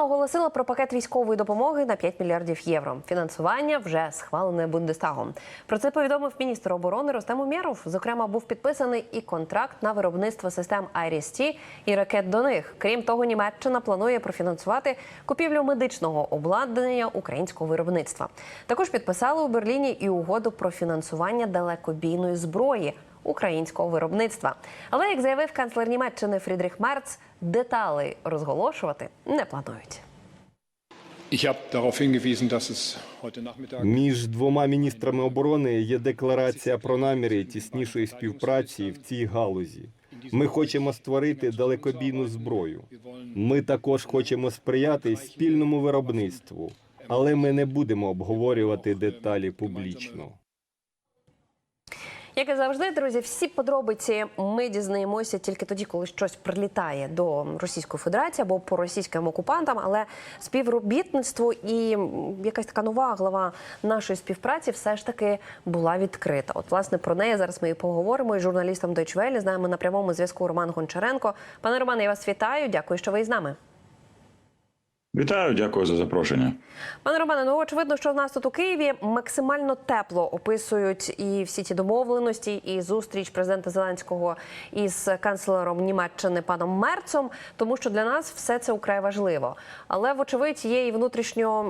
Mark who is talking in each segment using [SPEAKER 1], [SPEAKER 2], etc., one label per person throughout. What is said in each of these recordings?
[SPEAKER 1] Оголосила про пакет військової допомоги на 5 мільярдів євро. Фінансування вже схвалене Бундестагом. Про це повідомив міністр оборони Ростем Умєров. Зокрема, був підписаний і контракт на виробництво систем IRIS-T і ракет до них. Крім того, Німеччина планує профінансувати купівлю медичного обладнання українського виробництва. Також підписали у Берліні і угоду про фінансування далекобійної зброї українського виробництва. Але як заявив канцлер Німеччини Фрідріх Мерц, детали розголошувати не планують.
[SPEAKER 2] Між двома міністрами оборони є декларація про наміри тіснішої співпраці в цій галузі. Ми хочемо створити далекобійну зброю. Ми також хочемо сприяти спільному виробництву, але ми не будемо обговорювати деталі публічно.
[SPEAKER 1] Як і завжди, друзі, всі подробиці ми дізнаємося тільки тоді, коли щось прилітає до Російської Федерації або по російським окупантам. Але співробітництво і якась така нова глава нашої співпраці все ж таки була відкрита. От, власне, про неї зараз ми і поговоримо із журналістом Deutsche Welle. З нами на прямому зв'язку Роман Гончаренко. Пане Романе, я вас вітаю. Дякую, що ви із нами.
[SPEAKER 3] Вітаю, дякую за запрошення.
[SPEAKER 1] Пане Романе, ну очевидно, що в нас тут у Києві максимально тепло описують і всі ті домовленості, і зустріч президента Зеленського із канцлером Німеччини паном Мерцом, тому що для нас все це украй важливо. Але вочевидь є і внутрішньо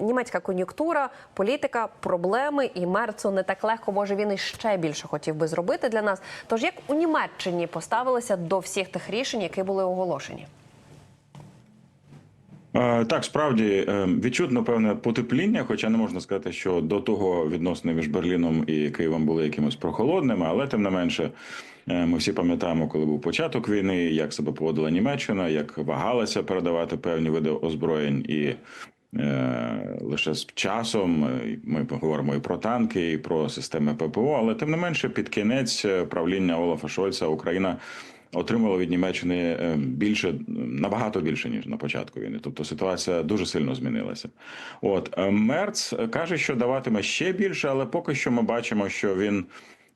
[SPEAKER 1] німецька кон'юнктура, політика, проблеми, і Мерцу не так легко може він і ще більше хотів би зробити для нас. Тож як у Німеччині поставилися до всіх тих рішень, які були оголошені?
[SPEAKER 3] Е, Так, справді е, відчутно певне потепління, хоча не можна сказати, що до того відносини між Берліном і Києвом були якимось прохолодними, але тим не менше. е, Ми всі пам'ятаємо, коли був початок війни, як себе поводила Німеччина, як вагалася передавати певні види озброєнь, і лише з часом ми говоримо і про танки, і про системи ППО. Але тим не менше, під кінець правління Олафа Шольца Україна отримала від Німеччини е, більше набагато більше ніж на початку війни. Тобто ситуація дуже сильно змінилася. От е, Мерц каже, що даватиме ще більше, але поки що ми бачимо, що він.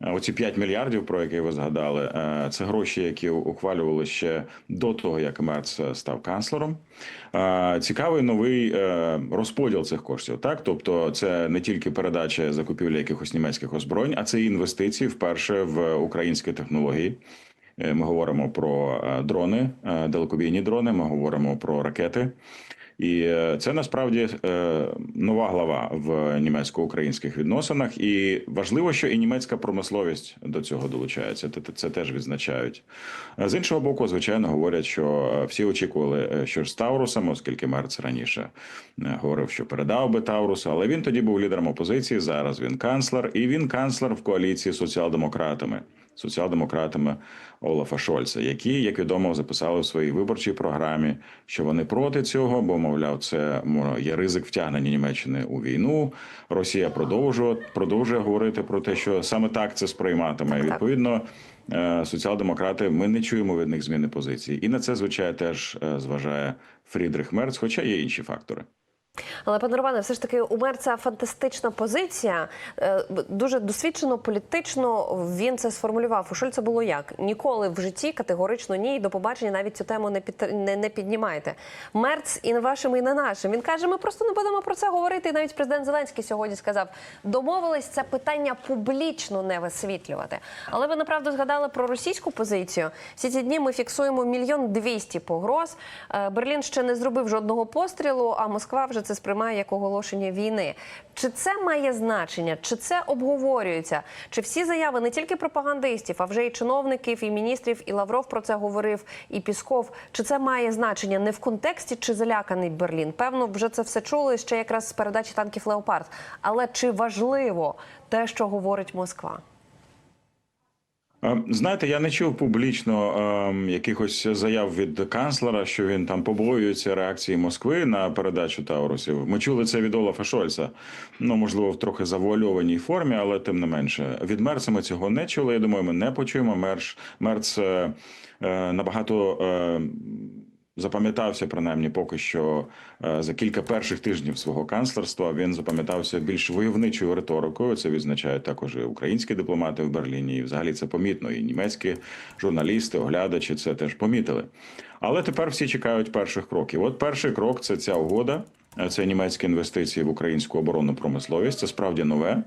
[SPEAKER 3] е, Оці 5 мільярдів, про які ви згадали, е, це гроші, які ухвалювали ще до того, як Мерц став канцлером. Е, Цікавий новий е, розподіл цих коштів. Так, тобто, це не тільки передача закупівлі якихось німецьких озброєнь, а це інвестиції вперше в українські технології. Е, Ми говоримо про е, дрони, е, далекобійні дрони. Ми говоримо про ракети. І це насправді нова глава в німецько-українських відносинах. І важливо, що і німецька промисловість до цього долучається. Це, теж відзначають. З іншого боку, звичайно, говорять, що всі очікували, що з Таурусом, оскільки Мерц раніше говорив, що передав би Таурус, але він тоді був лідером опозиції. Зараз він канцлер, і він канцлер в коаліції з соціал-демократами. Соціал-демократами Олафа Шольца, які, як відомо, записали в своїй виборчій програмі, що вони проти цього, бо мовляв, це є ризик втягнення Німеччини у війну. Росія продовжує продовжує говорити про те, що саме так це сприйматиме. І, Відповідно, е, соціал-демократи ми не чуємо від них зміни позиції, і на це звичайно теж е, зважає Фрідрих Мерц, хоча є інші фактори.
[SPEAKER 1] Але пане Романе, все ж таки у Мерца фантастична позиція. Е, Дуже досвідчено, політично він це сформулював. У Шольца було як ніколи в житті категорично ні. До побачення навіть цю тему не під не, не піднімайте. Мерц і не вашим, і не нашим. Він каже: ми просто не будемо про це говорити. І навіть президент Зеленський сьогодні сказав: домовились це питання публічно не висвітлювати. Але ви направду згадали про російську позицію. Всі ці дні ми фіксуємо мільйон двісті погроз. Е, Берлін ще не зробив жодного пострілу, а Москва вже це сприймає як оголошення війни. Чи це має значення? Чи це обговорюється? Чи всі заяви не тільки пропагандистів, а вже і чиновників, і міністрів, і Лавров про це говорив, і Пісков? Чи це має значення не в контексті, чи заляканий Берлін? Певно, вже це все чули ще якраз з передачі танків Леопард. Але чи важливо те, що говорить Москва?
[SPEAKER 3] Е, Знаєте, я не чув публічно е, якихось заяв від канцлера, що він там побоюється реакції Москви на передачу Таурусів. Ми чули це від Олафа Шольца. Ну можливо, в трохи завуальованій формі, але тим не менше. Від Мерца ми цього не чули. Я думаю, ми не почуємо. Мерц е, е, набагато. Е, запам'ятався принаймні поки що е, за кілька перших тижнів свого канцлерства. Він запам'ятався більш войовничою риторикою. Це відзначають також і українські дипломати в Берліні. І взагалі це помітно. І німецькі журналісти, оглядачі це теж помітили. Але тепер всі чекають перших кроків. От перший крок це ця угода. Е, Це німецькі інвестиції в українську оборонну промисловість. Це справді нове.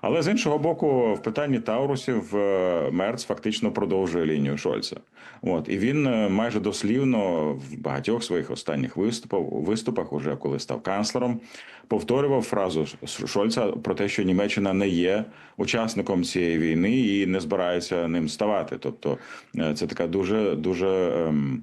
[SPEAKER 3] Але з іншого боку, в питанні Таурусів е, Мерц фактично продовжує лінію Шольца. От і він е, майже дослівно в багатьох своїх останніх виступах, виступах, уже коли став канцлером, повторював фразу Шольца про те, що Німеччина не є учасником цієї війни і не збирається ним ставати. Тобто, е, це така дуже дуже. Ем,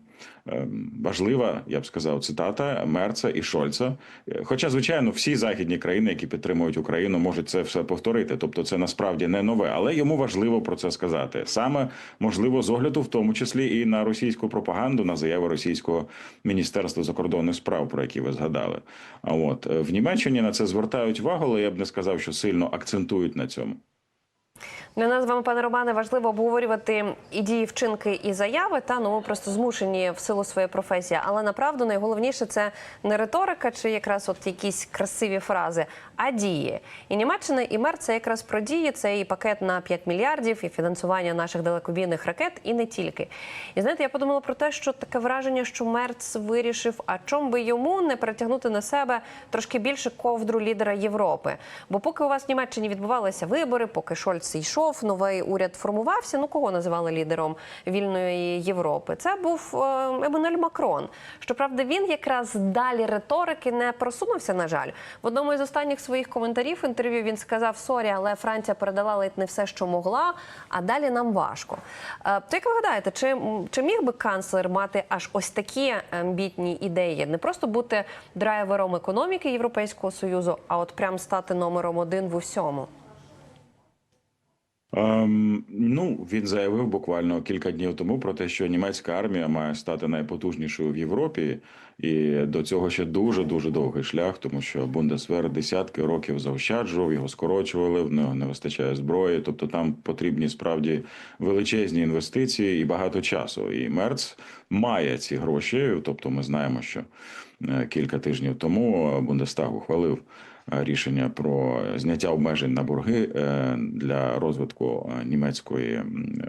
[SPEAKER 3] Важлива, я б сказав, цитата Мерца і Шольца. Е, Хоча, звичайно, всі західні країни, які підтримують Україну, можуть це все повторити. Тобто, це насправді не нове, але йому важливо про це сказати. Саме можливо, з огляду, в тому числі і на російську пропаганду, на заяви російського міністерства закордонних справ, про які ви згадали. А от е, в Німеччині на це звертають увагу, але я б не сказав, що сильно акцентують на цьому.
[SPEAKER 1] Для нас з вами, пане Романе, важливо обговорювати і дії, вчинки і заяви. Та ну ми просто змушені в силу своєї професії. Але направду найголовніше це не риторика чи якраз от якісь красиві фрази, а дії. І Німеччина і МЕР це якраз про дії. Це і пакет на 5 мільярдів, і фінансування наших далекобійних ракет, і не тільки. І знаєте, я подумала про те, що таке враження, що Мерц вирішив, а чом би йому не перетягнути на себе трошки більше ковдру лідера Європи. Бо поки у вас в Німеччині відбувалися вибори, поки Шольц йшов, новий уряд формувався. Ну кого називали лідером вільної Європи? Це був е, Еммануель Макрон. Щоправда, він якраз далі риторики не просунувся. На жаль, в одному із останніх своїх коментарів інтерв'ю він сказав: Сорі, але Франція передала ледь не все, що могла, а далі нам важко. Е, То як ви гадаєте, чи, чи міг би канцлер мати аж ось такі амбітні ідеї? Не просто бути драйвером економіки Європейського союзу, а от прям стати номером один в усьому.
[SPEAKER 3] Ем, ну, він заявив буквально кілька днів тому про те, що німецька армія має стати найпотужнішою в Європі, і до цього ще дуже дуже довгий шлях, тому що Бундесвер десятки років заощаджував, його скорочували, в нього не вистачає зброї. Тобто там потрібні справді величезні інвестиції і багато часу. І Мерц має ці гроші. Тобто, ми знаємо, що е, кілька тижнів тому Бундестаг ухвалив рішення про зняття обмежень на борги е, для розвитку е, німецької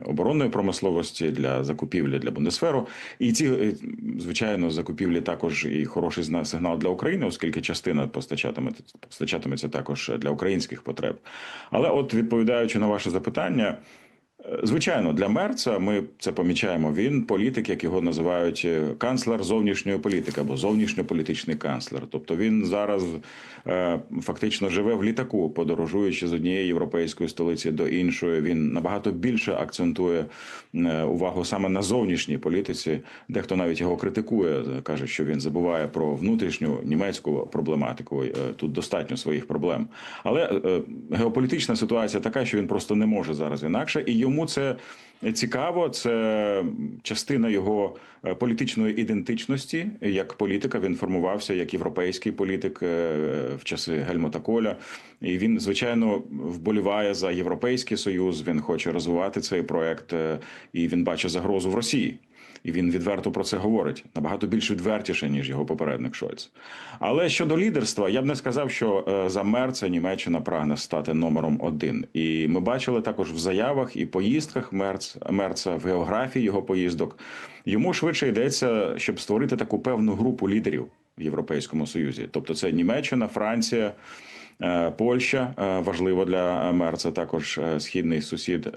[SPEAKER 3] оборонної промисловості для закупівлі для Бундесферу. І ці е, звичайно закупівлі також і хороший сигнал для України, оскільки частина постачатиметься постачатиметься також для українських потреб. Але, от відповідаючи на ваше запитання. Звичайно, для Мерца ми це помічаємо. Він політик, як його називають е, канцлер зовнішньої політики або зовнішньополітичний канцлер. Тобто він зараз е, фактично живе в літаку, подорожуючи з однієї європейської столиці до іншої. Він набагато більше акцентує е, увагу саме на зовнішній політиці. Дехто навіть його критикує, каже, що він забуває про внутрішню німецьку проблематику. Е, Тут достатньо своїх проблем. Але е, геополітична ситуація така, що він просто не може зараз інакше, і йому це цікаво. Це частина його е, політичної ідентичності. Як політика він формувався як європейський політик е, в часи Гельмута Коля. І він, звичайно, вболіває за європейський союз. Він хоче розвивати цей проект, е, і він бачить загрозу в Росії. І він відверто про це говорить набагато більш відвертіше, ніж його попередник Шольц. Але щодо лідерства, я б не сказав, що е, за Мерца Німеччина прагне стати номером один. І ми бачили також в заявах і поїздках Мерц, Мерца, в географії його поїздок. Йому швидше йдеться, щоб створити таку певну групу лідерів в Європейському Союзі. Тобто, це Німеччина, Франція. Е, Польща е, важливо для Мерца, також е, східний сусід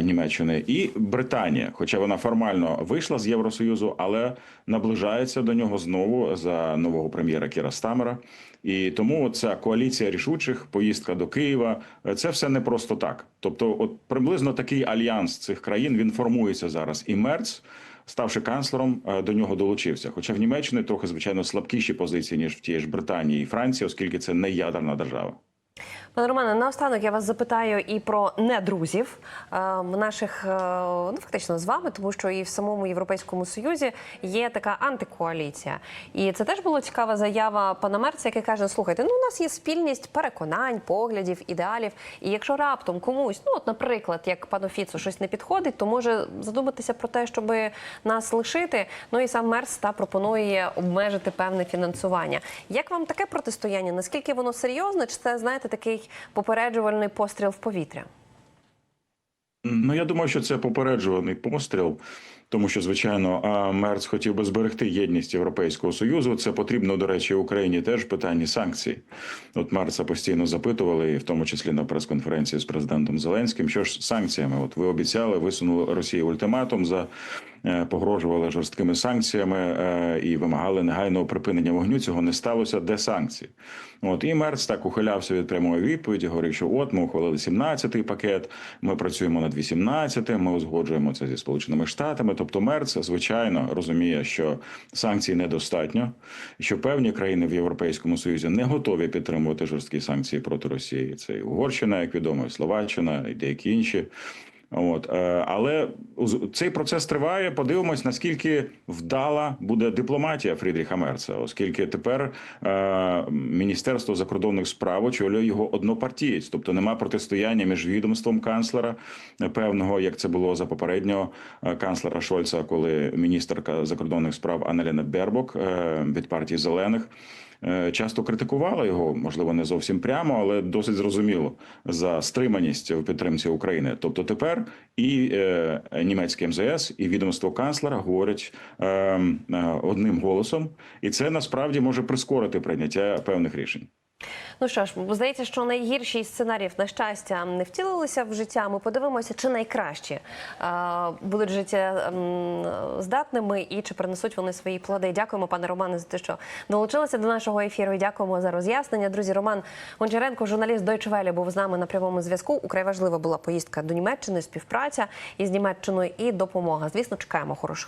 [SPEAKER 3] Німеччини, і Британія, хоча вона формально вийшла з Євросоюзу, але наближається до нього знову за нового прем'єра Кіра Стамера. І тому ця коаліція рішучих, поїздка до Києва, це все не просто так. Тобто, от приблизно такий альянс цих країн він формується зараз. І Мерц ставши канцлером, е, до нього долучився. Хоча в Німеччині трохи звичайно слабкіші позиції ніж в тієї ж Британії і Франції, оскільки це не ядерна держава.
[SPEAKER 1] Пане Романе, наостанок я вас запитаю і про недрузів е, наших, е, ну фактично з вами, тому що і в самому Європейському Союзі є така антикоаліція. І це теж була цікава заява пана Мерца, який каже: слухайте, ну у нас є спільність переконань, поглядів, ідеалів. І якщо раптом комусь, ну от, наприклад, як пану Фіцу, щось не підходить, то може задуматися про те, щоб нас лишити. Ну і сам Мерц та пропонує обмежити певне фінансування. Як вам таке протистояння? Наскільки воно серйозне? Чи це знаєте такий попереджувальний постріл в повітря?
[SPEAKER 3] Ну, я думаю, що це попереджуваний постріл, тому що, звичайно, Мерц хотів би зберегти єдність Європейського Союзу. Це потрібно, до речі, Україні теж в питанні санкцій. От Мерца постійно запитували, і в тому числі на прес-конференції з президентом Зеленським, що ж санкціями? От ви обіцяли, висунули Росії ультиматум за. е, Погрожували жорсткими санкціями е, і вимагали негайного припинення вогню. Цього не сталося. Де санкції? От і Мерц так ухилявся від прямої відповіді. Говорив, що от ми ухвалили 17-й пакет. Ми працюємо над 18-м, Ми узгоджуємо це зі сполученими штатами. Тобто, Мерц звичайно розуміє, що санкцій недостатньо, що певні країни в Європейському Союзі не готові підтримувати жорсткі санкції проти Росії. Це і Угорщина, як відомо, і Словаччина, і деякі інші. От е, але цей процес триває. Подивимось, наскільки вдала буде дипломатія Фрідріха Мерца, оскільки тепер е, Міністерство закордонних справ очолює його однопартієць, тобто нема протистояння між відомством канцлера е, певного, як це було за попереднього е, канцлера Шольца, коли міністерка закордонних справ Анеліна Бербок е, від партії зелених. Часто критикувала його, можливо, не зовсім прямо, але досить зрозуміло за стриманість в підтримці України. Тобто тепер і е, німецьке МЗС, і відомство канцлера говорять е, е, одним голосом, і це насправді може прискорити прийняття певних рішень.
[SPEAKER 1] Ну що ж, здається, що найгірші сценаріїв, на щастя, не втілилися в життя. Ми подивимося, чи найкращі е, будуть життя здатними і чи принесуть вони свої плоди. Дякуємо, пане Романе, за те, що долучилися до нашого ефіру. І дякуємо за роз'яснення. Друзі, Роман Гончаренко, журналіст Deutsche Welle, був з нами на прямому зв'язку. Украй важлива була поїздка до Німеччини, співпраця із Німеччиною і допомога. Звісно, чекаємо хороших